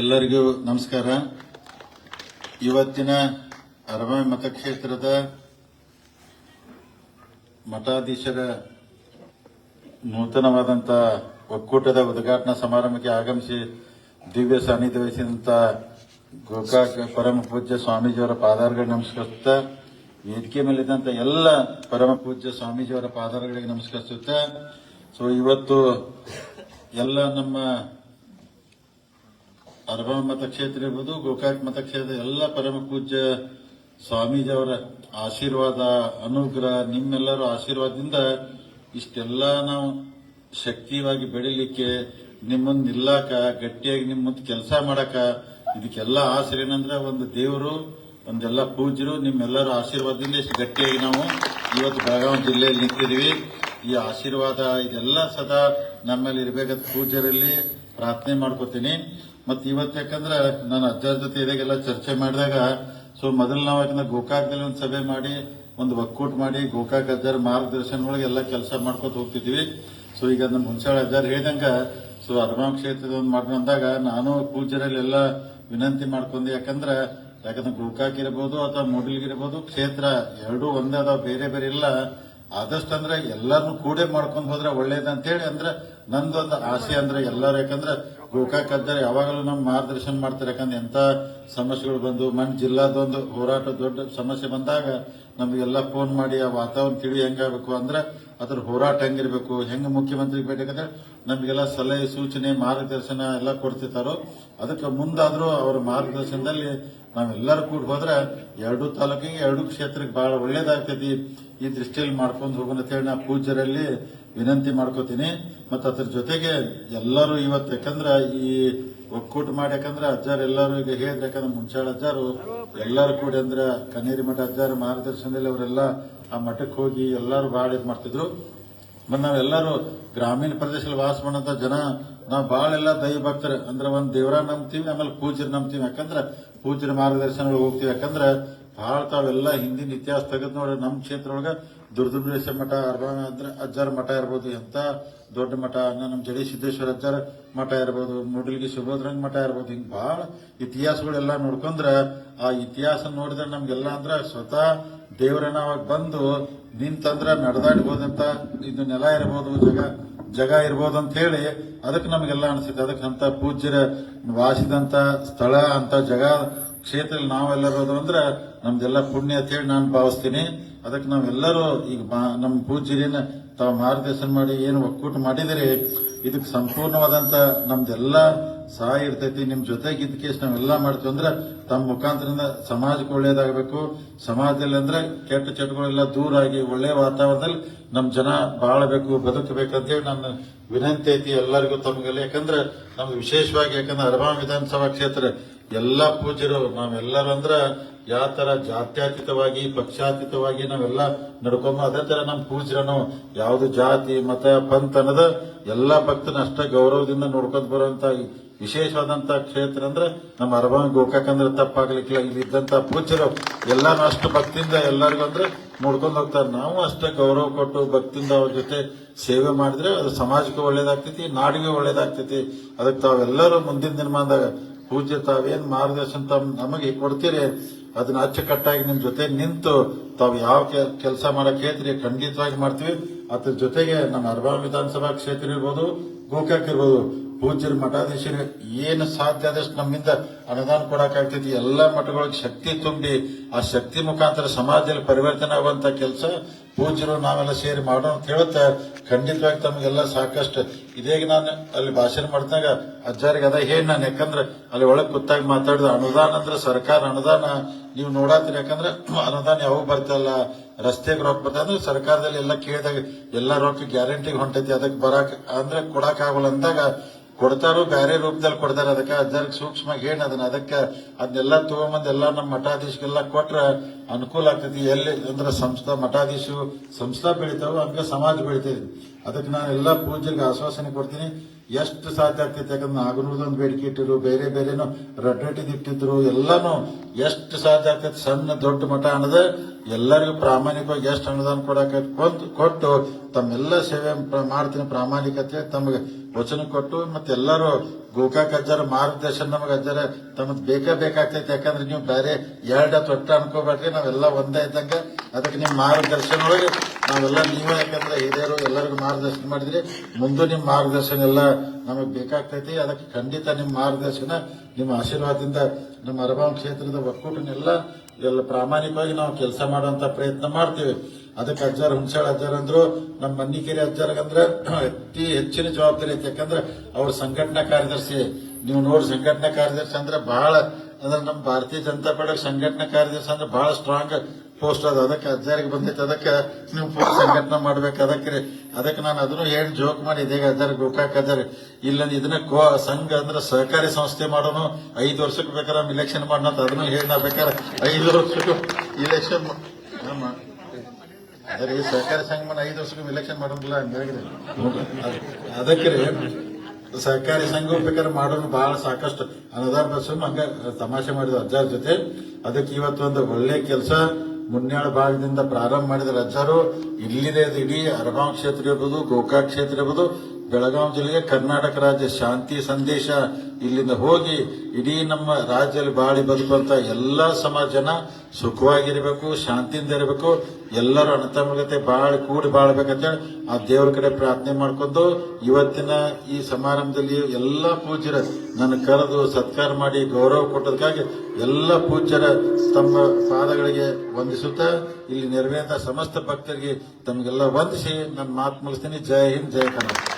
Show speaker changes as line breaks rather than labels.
ಎಲ್ಲರಿಗೂ ನಮಸ್ಕಾರ. ಇವತ್ತಿನ ಅರಮನೆ ಮತಕ್ಷೇತ್ರದ ಮಠಾಧೀಶರ ನೂತನವಾದಂಥ ಒಕ್ಕೂಟದ ಉದ್ಘಾಟನಾ ಸಮಾರಂಭಕ್ಕೆ ಆಗಮಿಸಿ ದಿವ್ಯ ಸಾನ್ನಿಧ್ಯ ವಹಿಸಿದಂಥ ಗೋಕಾಕ್ ಪರಮ ಪೂಜ್ಯ ಸ್ವಾಮೀಜಿಯವರ ಪಾದಾರ್ಗಳಿಗೆ ನಮಸ್ಕರಿಸುತ್ತಾ, ವೇದಿಕೆ ಮೇಲಿದ್ದಂಥ ಎಲ್ಲ ಪರಮ ಪೂಜ್ಯ ಸ್ವಾಮೀಜಿಯವರ ಪಾದಾರ್ಗಳಿಗೆ ನಮಸ್ಕರಿಸುತ್ತಾ ಸೊ ಇವತ್ತು ಎಲ್ಲ ನಮ್ಮ ಅರಬಾವಿ ಮತಕ್ಷೇತ್ರ ಇರ್ಬೋದು, ಗೋಕಾಕ್ ಮತಕ್ಷೇತ್ರ, ಎಲ್ಲ ಪರಮ ಪೂಜ್ಯ ಸ್ವಾಮೀಜಿಯವರ ಆಶೀರ್ವಾದ, ಅನುಗ್ರಹ, ನಿಮ್ಮೆಲ್ಲರ ಆಶೀರ್ವಾದದಿಂದ ಇಷ್ಟೆಲ್ಲ ನಾವು ಶಕ್ತಿಯಾಗಿ ಬೆಳಿಲಿಕ್ಕೆ ನಿಮ್ಮನ್ನ ನಿಲ್ಲಾಕ, ಗಟ್ಟಿಯಾಗಿ ನಿಮ್ಮ ಮುಂದೆ ಕೆಲಸ ಮಾಡಕ, ಇದಕ್ಕೆಲ್ಲ ಆಸರೆ ಏನಂದ್ರೆ ಒಂದು ದೇವರು, ಒಂದೆಲ್ಲ ಪೂಜ್ಯರು ನಿಮ್ಮೆಲ್ಲರ ಆಶೀರ್ವಾದದಿಂದ ಇಷ್ಟು ಗಟ್ಟಿಯಾಗಿ ನಾವು ಇವತ್ತು ಬೆಳಗಾವಿ ಜಿಲ್ಲೆಯಲ್ಲಿ ನಿಂತಿದ್ದೀವಿ. ಈ ಆಶೀರ್ವಾದ ಇದೆಲ್ಲ ಸದಾ ನಮ್ಮಲ್ಲಿ ಇರಬೇಕಂತ ಪೂಜ್ಯರಲ್ಲಿ ಪ್ರಾರ್ಥನೆ ಮಾಡ್ಕೋತೀನಿ. ಮತ್ತೆ ಇವತ್ತು ಯಾಕಂದ್ರೆ ನಾನು ಅಜ್ಜರ ಜೊತೆ ಇದಾಗೆಲ್ಲ ಚರ್ಚೆ ಮಾಡಿದಾಗ, ಸೊ ಮೊದಲು ನಾವು ಯಾಕಂದ್ರೆ ಗೋಕಾಕ್ದಲ್ಲಿ ಒಂದು ಸಭೆ ಮಾಡಿ, ಒಂದು ಒಕ್ಕೂಟ ಮಾಡಿ ಗೋಕಾಕ್ ಅಜ್ಜರ ಮಾರ್ಗದರ್ಶನ ಒಳಗೆ ಎಲ್ಲ ಕೆಲಸ ಮಾಡ್ಕೊತ ಹೋಗ್ತಿದ್ವಿ. ಸೊ ಈಗ ನಮ್ಮ ಹುಣಸಾಳ ಅಜ್ಜಾರ್ ಹೇಳಿದಂಗ, ಸೊ ಅರಮಾಂ ಕ್ಷೇತ್ರದ ಒಂದು ಮಾಡಿ ಅಂದಾಗ ನಾನು ಪೂಜ್ಯರಲ್ಲಿ ಎಲ್ಲ ವಿನಂತಿ ಮಾಡ್ಕೊಂಡೆ. ಯಾಕಂದ್ರೆ ಯಾಕಂದ್ರೆ ಗೋಕಾಕ್ ಇರಬಹುದು ಅಥವಾ ಮೂಡಲ್ಗಿರ್ಬೋದು, ಕ್ಷೇತ್ರ ಎರಡೂ ಒಂದೇ ಅದಾವ, ಬೇರೆ ಬೇರೆ ಇಲ್ಲ. ಆದಷ್ಟು ಅಂದ್ರೆ ಎಲ್ಲರೂ ಕೂಡೆ ಮಾಡ್ಕೊಂಡು ಹೋದ್ರೆ ಒಳ್ಳೇದಂತೇಳಿ ಅಂದ್ರೆ ನಂದೊಂದು ಆಸೆ ಅಂದ್ರೆ ಎಲ್ಲರೂ. ಯಾಕಂದ್ರೆ ಗೋಕಾಕ್ ಯಾವಾಗಲೂ ನಮ್ಮ ಮಾರ್ಗದರ್ಶನ ಮಾಡ್ತಾರೆ. ಯಾಕಂದ್ರೆ ಎಂತ ಸಮಸ್ಯೆಗಳು ಬಂದು, ಮನ್ ಜಿಲ್ಲಾದೊಂದು ಹೋರಾಟ ದೊಡ್ಡ ಸಮಸ್ಯೆ ಬಂದಾಗ ನಮಗೆಲ್ಲ ಫೋನ್ ಮಾಡಿ ಆ ವಾತಾವರಣ ತಿಳಿ ಹೆಂಗಾಗಬೇಕು ಅಂದ್ರೆ ಅದ್ರ ಹೋರಾಟ ಹೆಂಗಿರ್ಬೇಕು, ಹೆಂಗ್ ಮುಖ್ಯಮಂತ್ರಿ ಬೇಕಂದ್ರೆ ನಮಗೆಲ್ಲ ಸಲಹೆ, ಸೂಚನೆ, ಮಾರ್ಗದರ್ಶನ ಎಲ್ಲ ಕೊಡ್ತಿರ್ತಾರೋ ಅದಕ್ಕೆ ಮುಂದಾದ್ರೂ ಅವ್ರ ಮಾರ್ಗದರ್ಶನದಲ್ಲಿ ನಾವೆಲ್ಲರೂ ಕೂಡ ಹೋದ್ರೆ ಎರಡು ತಾಲೂಕಿಗೆ ಎರಡು ಕ್ಷೇತ್ರಕ್ಕೆ ಬಹಳ ಒಳ್ಳೇದಾಗ್ತೈತಿ. ಈ ದೃಷ್ಟಿಯಲ್ಲಿ ಮಾಡ್ಕೊಂಡು ಹೋಗೋಣ ಅಂತ ಹೇಳಿ ನಾ ಪೂಜ್ಯರಲ್ಲಿ ವಿನಂತಿ ಮಾಡ್ಕೋತೀನಿ. ಮತ್ತೆ ಅದ್ರ ಜೊತೆಗೆ ಎಲ್ಲರೂ ಇವತ್ತು ಯಾಕಂದ್ರೆ ಈ ಒಕ್ಕೂಟ ಮಾಡಿ ಯಾಕಂದ್ರೆ ಅಜ್ಜಾರು ಎಲ್ಲರೂ ಈಗ ಹೇಳಿದ್ರೆ ಯಾಕಂದ್ರೆ ಮುಂಚಾಳ ಅಜ್ಜಾರು ಎಲ್ಲರೂ ಕೂಡಿ ಅಂದ್ರೆ ಕನೇರಿ ಮಠ ಅಜ್ಜಾರು ಮಾರ್ಗದರ್ಶನದಲ್ಲಿ ಅವರೆಲ್ಲ ಆ ಮಠಕ್ಕೆ ಹೋಗಿ ಎಲ್ಲರೂ ಬಹಳ ಇದು ಮಾಡ್ತಿದ್ರು. ಮತ್ತೆ ನಾವೆಲ್ಲರೂ ಗ್ರಾಮೀಣ ಪ್ರದೇಶದಲ್ಲಿ ವಾಸ ಮಾಡೋಂಥ ಜನ, ನಾವು ಬಹಳ ಎಲ್ಲ ದೈವ ಭಕ್ತರು. ಅಂದ್ರೆ ಒಂದು ದೇವರ ನಂಬ್ತೀವಿ, ಆಮೇಲೆ ಪೂಜೆ ನಂಬ್ತೀವಿ. ಯಾಕಂದ್ರೆ ಪೂಜ್ಯರ ಮಾರ್ಗದರ್ಶನಗಳು ಹೋಗ್ತೀವಿ. ಯಾಕಂದ್ರೆ ಬಹಳ ತಾವೆಲ್ಲ ಹಿಂದಿನ ಇತಿಹಾಸ ತೆಗೆದು ನೋಡಿ ನಮ್ಮ ಕ್ಷೇತ್ರ ಒಳಗೆ ದುರ್ದುಂಬೇಶ್ವರ ಮಠ ಅರ್ಬಾನ ಅಜ್ಜಾರ ಮಠ ಇರ್ಬೋದು ಎಂತ, ದೊಡ್ಡ ಮಠ ನಮ್ಮ ಜಡಿ ಸಿದ್ದೇಶ್ವರ ಅಜ್ಜಾರ ಮಠ ಇರ್ಬೋದು, ಮೂಡಲ್ಗಿ ಸುಭದ್ರಂಗ ಮಠ ಇರ್ಬೋದು, ಹಿಂಗೆ ಬಹಳ ಇತಿಹಾಸಗಳೆಲ್ಲ ನೋಡ್ಕೊಂಡ್ರೆ ಆ ಇತಿಹಾಸ ನೋಡಿದ್ರೆ ನಮ್ಗೆಲ್ಲ ಅಂದ್ರೆ ಸ್ವತಃ ದೇವರ ಅವಾಗ ಬಂದು ನಿಂತಂದ್ರ ನಡೆದಾಡ್ಬೋದಂತ ಇದು ನೆಲ ಇರ್ಬೋದು, ಜಗ ಜಗ ಇರ್ಬೋದು ಅಂತ ಹೇಳಿ ಅದಕ್ಕೆ ನಮಗೆಲ್ಲ ಅನಿಸುತ್ತೆ. ಅದಕ್ಕೆ ಪೂಜ್ಯರ ವಾಸಿದಂತ ಸ್ಥಳ ಅಂತ ಜಗ ಕ್ಷೇತ್ರದಲ್ಲಿ ಹೋದ್ರು ಅಂದ್ರೆ ನಮ್ದೆಲ್ಲ ಪುಣ್ಯ ಅಂತ ಹೇಳಿ ನಾನು ಭಾವಿಸ್ತೀನಿ. ಅದಕ್ಕೆ ನಾವೆಲ್ಲರೂ ಈಗ ನಮ್ಮ ಪೂಜ್ಯರಿನ ತಾವು ಮಾರ್ಗದರ್ಶನ ಮಾಡಿ ಏನು ಒಕ್ಕೂಟ ಮಾಡಿದರೆ ಇದಕ್ಕೆ ಸಂಪೂರ್ಣವಾದಂತ ನಮ್ದೆಲ್ಲ ಸಹಾಯ ಇರ್ತೈತಿ. ನಿಮ್ ಜೊತೆಗೆ ಇದ್ದ ಕೇಸ್ ನಾವೆಲ್ಲ ಮಾಡ್ತೀವಿ ಅಂದ್ರೆ ತಮ್ಮ ಮುಖಾಂತರದಿಂದ ಸಮಾಜಕ್ಕೆ ಒಳ್ಳೇದಾಗಬೇಕು. ಸಮಾಜದಲ್ಲಿ ಅಂದ್ರೆ ಕೆಟ್ಟ ಚಟಗಳೆಲ್ಲ ದೂರ ಆಗಿ ಒಳ್ಳೆ ವಾತಾವರಣದಲ್ಲಿ ನಮ್ ಜನ ಬಾಳಬೇಕು ಬದುಕಬೇಕಂತೇಳಿ ನನ್ನ ವಿನಂತಿ ಐತಿ ಎಲ್ಲರಿಗೂ ತಮಗೆಲ್ಲ ಯಾಕಂದ್ರೆ ನಮ್ದು ವಿಶೇಷವಾಗಿ ಯಾಕಂದ್ರೆ ಅರಬಾಂ ವಿಧಾನಸಭಾ ಕ್ಷೇತ್ರ ಎಲ್ಲಾ ಪೂಜ್ಯರು, ನಾವೆಲ್ಲರೂ ಅಂದ್ರ ಯಾವ ತರ ಜಾತ್ಯತೀತವಾಗಿ, ಪಕ್ಷಾತೀತವಾಗಿ ನಾವೆಲ್ಲ ನಡ್ಕೊಂಬ ಅದೇ ತರ ನಮ್ಮ ಪೂಜ್ಯರನು ಯಾವ್ದು ಜಾತಿ, ಮತ, ಪಂಥ ಅನ್ನದ ಎಲ್ಲ ಭಕ್ತನ ಅಷ್ಟ ಗೌರವದಿಂದ ನೋಡ್ಕೊಂಡ್ ಬರುವಂತ ವಿಶೇಷವಾದಂತ ಕ್ಷೇತ್ರ ಅಂದ್ರೆ ನಮ್ಮ ಅರಬಾಂಗ್ ಗೋಕಾಕ್ ತಪ್ಪಾಗ್ಲಿಕ್ಕಿಲ್ಲ. ಇಲ್ಲಿ ಇದ್ದಂತ ಪೂಜ್ಯರು ಎಲ್ಲಾನು ಅಷ್ಟು ಭಕ್ತಿಯಿಂದ ಎಲ್ಲರಿಗೂ ಅಂದ್ರೆ ನೋಡ್ಕೊಂಡು ಹೋಗ್ತಾರೆ. ನಾವು ಅಷ್ಟೇ ಗೌರವ ಕೊಟ್ಟು ಭಕ್ತಿಯಿಂದ ಅವ್ರ ಜೊತೆ ಸೇವೆ ಮಾಡಿದ್ರೆ ಅದು ಸಮಾಜಕ್ಕೆ ಒಳ್ಳೇದಾಗ್ತೈತಿ, ನಾಡಿಗೆ ಒಳ್ಳೇದಾಗ್ತೈತಿ. ಅದಕ್ಕೆ ತಾವೆಲ್ಲರೂ ಮುಂದಿನ ದಿನಮಾನದಾಗ ಪೂಜ್ಯ ತಾವೇನ್ ಮಾರ್ಗದರ್ಶನ ತಾವ್ ನಮಗೆ ಕೊಡ್ತೀರಿ, ಅದನ್ನ ಅಚ್ಚುಕಟ್ಟಾಗಿ ನಿಮ್ ಜೊತೆ ನಿಂತು ತಾವು ಯಾವ ಕೆಲಸ ಮಾಡಕ್ ಹೇಳ್ತೀರಿ, ಖಂಡಿತವಾಗಿ ಮಾಡ್ತೀವಿ. ಅದ್ರ ಜೊತೆಗೆ ನಮ್ಮ ಅರ್ಬಾ ವಿಧಾನಸಭಾ ಕ್ಷೇತ್ರ ಇರ್ಬೋದು, ಗೋಕಾಕ್ ಇರ್ಬೋದು, ಪೂಜ್ಯರ, ಮಠಾಧೀಶರು ಏನು ಸಾಧ್ಯ ಆದಷ್ಟು ನಮ್ಮಿಂದ ಅನುದಾನ ಕೊಡಕ್ಕಾಗ್ತೈತಿ ಎಲ್ಲಾ ಮಠಗಳಿಗೆ ಶಕ್ತಿ ತುಂಬಿ, ಆ ಶಕ್ತಿ ಮುಖಾಂತರ ಸಮಾಜದಲ್ಲಿ ಪರಿವರ್ತನೆ ಆಗುವಂತ ಕೆಲಸ ಪೂಜ್ಯರು ನಾವೆಲ್ಲ ಸೇರಿ ಮಾಡೋಣ ಅಂತ ಹೇಳುತ್ತಾ ಖಂಡಿತವಾಗಿ ತಮಗೆಲ್ಲ ಸಾಕಷ್ಟು, ಇದೇಗ ನಾನು ಅಲ್ಲಿ ಭಾಷಣ ಮಾಡಿದಾಗ ಅಜ್ಜಾರಿಗೆ ಅದ ಹೇಳಿ ನಾನು ಯಾಕಂದ್ರೆ ಅಲ್ಲಿ ಒಳಗೆ ಕೂತಾಗ ಮಾತಾಡಿದ ಅನುದಾನ ಅಂದ್ರೆ ಸರ್ಕಾರ ಅನುದಾನ, ನೀವು ನೋಡತ್ತೀರಿ ಯಾಕಂದ್ರೆ ಅನುದಾನ ಯಾವಾಗ ಬರ್ತಲ್ಲ ರಸ್ತೆಗೆ ರೊಕ್ಕ ಬರ್ತದೆ ಅಂದ್ರೆ ಸರ್ಕಾರದಲ್ಲಿ ಎಲ್ಲ ಕೇಳಿದಾಗ, ಎಲ್ಲ ರೊಕ್ಕ ಗ್ಯಾರಂಟಿಗೆ ಹೊಂಟೈತಿ ಅದಕ್ಕೆ ಬರಾಕ್ ಅಂದ್ರೆ ಕೊಡಕ್ ಆಗಲ್ಲ ಅಂದಾಗ ಕೊಡ್ತಾರೋ ಬೇರೆ ರೂಪದಲ್ಲಿ ಕೊಡ್ತಾರೆ, ಅದಕ್ಕೆ ಅಜ್ಜರಿಗೆ ಸೂಕ್ಷ್ಮ ಹೇಳಿ ಅದನ್ನ, ಅದಕ್ಕೆ ಅದನ್ನೆಲ್ಲ ತಗೊಂಬಂದ್ ಎಲ್ಲ ನಮ್ಮ ಮಠಾಧೀಶಗೆಲ್ಲ ಕೊಟ್ರ ಅನುಕೂಲ ಆಗ್ತೈತಿ. ಎಲ್ಲಿ ಅಂದ್ರೆ ಸಂಸ್ಥಾ ಮಠಾಧೀಶು ಸಂಸ್ಥಾ ಬೆಳಿತಾವ, ಹಂಗ ಸಮಾಜ ಬೆಳಿತೈತಿ. ಅದಕ್ಕೆ ನಾನು ಎಲ್ಲ ಪೂಜೆಗೆ ಆಶ್ವಾಸನೆ ಕೊಡ್ತೀನಿ. ಎಷ್ಟು ಸಾಧ್ಯ ಆಗ್ತೈತೆ ಯಾಕಂದ್ರೆ ನಾಗನೂರ್ದೊಂದು ಬೇಡಿಕೆ ಇಟ್ಟಿರು ಬೇರೆ ಬೇರೆನೂ ರಡ್ಡಟ್ಟಿದ್ ಇಟ್ಟಿದ್ರು, ಎಲ್ಲಾನು ಎಷ್ಟು ಸಾಧ್ಯ ಆಗ್ತೈತೆ ಸಣ್ಣ ದೊಡ್ಡ ಮಠ ಅನ್ನದ ಎಲ್ಲರಿಗೂ ಪ್ರಾಮಾಣಿಕವಾಗಿ ಎಷ್ಟು ಅನುದಾನ ಕೊಡಕ ಕೊಟ್ಟು ತಮ್ಮೆಲ್ಲ ಸೇವೆ ಮಾಡ್ತೀನಿ ಪ್ರಾಮಾಣಿಕತೆ ತಮಗೆ ವಚನ ಕೊಟ್ಟು ಮತ್ತೆ ಎಲ್ಲರೂ ಗೋಕಾಕ್ ಅಜ್ಜರ ಮಾರ್ಗದರ್ಶನ ನಮಗೆ ಅಜ್ಜರ ತಮ್ಮದ್ ಬೇಕೇ ಬೇಕಾಗ್ತೈತಿ. ಯಾಕಂದ್ರೆ ನೀವು ಬೇರೆ ಎರಡ ತೊಟ್ಟ ಅನ್ಕೋಬೇಡ್ರಿ, ನಾವೆಲ್ಲ ಒಂದೇ ಇದ್ದಂಗ ಅದಕ್ಕೆ ನಿಮ್ ಮಾರ್ಗದರ್ಶನ ಒಳಗೆ ನಾವೆಲ್ಲ ನೀವೇ. ಯಾಕಂದ್ರೆ ಹಿರಿಯರು ಎಲ್ಲರಿಗೂ ಮಾರ್ಗದರ್ಶನ ಮಾಡಿದ್ರಿ. ಮುಂದೆ ನಿಮ್ ಮಾರ್ಗದರ್ಶನ ಎಲ್ಲ ನಮಗೆ ಬೇಕಾಗ್ತೈತಿ. ಅದಕ್ಕೆ ಖಂಡಿತ ನಿಮ್ ಮಾರ್ಗದರ್ಶನ, ನಿಮ್ಮ ಆಶೀರ್ವಾದದಿಂದ ನಮ್ಮ ಅರಬಾಂ ಕ್ಷೇತ್ರದ ಒಕ್ಕೂಟನೆಲ್ಲ ಎಲ್ಲ ಪ್ರಾಮಾಣಿಕವಾಗಿ ನಾವು ಕೆಲಸ ಮಾಡುವಂತ ಪ್ರಯತ್ನ ಮಾಡ್ತೀವಿ. ಅದಕ್ಕೆ ಅಜ್ಜಾರ್ ಹುಣಸಾಳ ಅಜ್ಜಾರ್ ಅಂದ್ರು, ನಮ್ಮ ಮನ್ನಿಕೆರೆ ಅಜ್ಜಾರ್ಗಂದ್ರೆ ಅತಿ ಹೆಚ್ಚಿನ ಜವಾಬ್ದಾರಿ ಐತೆ. ಯಾಕಂದ್ರೆ ಅವ್ರ ಸಂಘಟನಾ ಕಾರ್ಯದರ್ಶಿ, ನೀವು ನೋಡಿ ಸಂಘಟನಾ ಕಾರ್ಯದರ್ಶಿ ಅಂದ್ರೆ ಬಹಳ ಅಂದ್ರೆ ನಮ್ಮ ಭಾರತೀಯ ಜನತಾ ಪಾರ್ಟಿ ಸಂಘಟನಾ ಕಾರ್ಯದರ್ಶಿ ಅಂದ್ರೆ ಬಹಳ ಸ್ಟ್ರಾಂಗ್ ಪೋಸ್ಟ್ ಅದ. ಅದಕ್ಕೆ ಅಜ್ಜಾರಿಗೆ ಬಂದೈತೆ. ಅದಕ್ಕೆ ನೀವು ಸಂಘಟನೆ ಮಾಡ್ಬೇಕು. ಅದಕ್ಕೆ. ಅದಕ್ಕೆ ನಾನು ಅದನ್ನು ಹೇಳಿ ಜೋಕ್ ಮಾಡಿ ಇದೇಗ ಅಜ್ಜಾರಿಗೆ ಗೋಕಾಕ್ ಅಜ್ಜಾರ್. ಇಲ್ಲ ಇದನ್ನ ಕೋ ಸಂಘ ಅಂದ್ರೆ ಸಹಕಾರಿ ಸಂಸ್ಥೆ ಮಾಡೋನು. ಐದು ವರ್ಷಕ್ಕೆ ಬೇಕಾದ್ರೆ ಇಲೆಕ್ಷನ್ ಮಾಡೋಣ ಅದನ್ನು ಹೇಳಿ ನಾ ಬೇಕಾದ್ರೆ ಐದು ವರ್ಷಕ್ಕೂ ಇಲೆಕ್ಷನ್ ಅದೇ ಸಹಕಾರಿ ಸಂಘ ಐದು ವರ್ಷಕ್ಕೂ ಇಲೆಕ್ಷನ್ ಮಾಡೋದಿಲ್ಲ ಅದಕ್ಕೆ ಸಹಕಾರಿ ಸಂಘ ಬೇಕಾದ್ರೆ ಮಾಡೋನು ಬಹಳ ಸಾಕಷ್ಟು. ಅನುದಾನ ಬಸ್ ಹಂಗ ತಮಾಷೆ ಮಾಡಿದ ಅಜ್ಜಾರ ಜೊತೆ. ಅದಕ್ಕೆ ಇವತ್ತು ಒಂದು ಒಳ್ಳೆ ಕೆಲಸ. ಮುನ್ಯಾಳ ಭಾಗದಿಂದ ಪ್ರಾರಂಭ ಮಾಡಿದ ಅಜ್ಜಾರು. ಇಲ್ಲಿದೆ ಇಡೀ ಅರಗಾಂವ್ ಕ್ಷೇತ್ರ ಇರ್ಬೋದು, ಗೋಕಾಕ್ ಕ್ಷೇತ್ರ ಇರ್ಬೋದು. ಬೆಳಗಾವಿ ಜಿಲ್ಲೆಗೆ ಕರ್ನಾಟಕ ರಾಜ್ಯ ಶಾಂತಿ ಸಂದೇಶ ಇಲ್ಲಿಂದ ಹೋಗಿ ಇಡೀ ನಮ್ಮ ರಾಜ್ಯದಲ್ಲಿ ಬಾಳಿ ಬದುಕುವಂತ ಎಲ್ಲಾ ಸಮಾಜನ ಸುಖವಾಗಿರಬೇಕು, ಶಾಂತಿಯಿಂದ ಇರಬೇಕು. ಎಲ್ಲರೂ ಅಣತಮಗತೆ ಬಾಳಿ ಕೂಡಿ ಬಾಳ್ಬೇಕಂತೇಳಿ ಆ ದೇವ್ರ ಕಡೆ ಪ್ರಾರ್ಥನೆ ಮಾಡ್ಕೊಂಡು ಇವತ್ತಿನ ಈ ಸಮಾರಂಭದಲ್ಲಿ ಎಲ್ಲಾ ಪೂಜ್ಯರ ನನ್ನ ಕರೆದು ಸತ್ಕಾರ ಮಾಡಿ ಗೌರವ ಕೊಟ್ಟದಕ್ಕಾಗಿ ಎಲ್ಲ ಪೂಜ್ಯರ ತಮ್ಮ ಪಾದಗಳಿಗೆ ವಂದಿಸುತ್ತಾ ಇಲ್ಲಿ ನೆರವೇರಿದ ಸಮಸ್ತ ಭಕ್ತರಿಗೆ ತಮಗೆಲ್ಲ ವಂದಿಸಿ ನನ್ನ ಮಾತು ಮುಗಿಸ್ತೀನಿ. ಜೈ ಹಿಂದ್, ಜೈ ಕರ್ನಾಟಕ.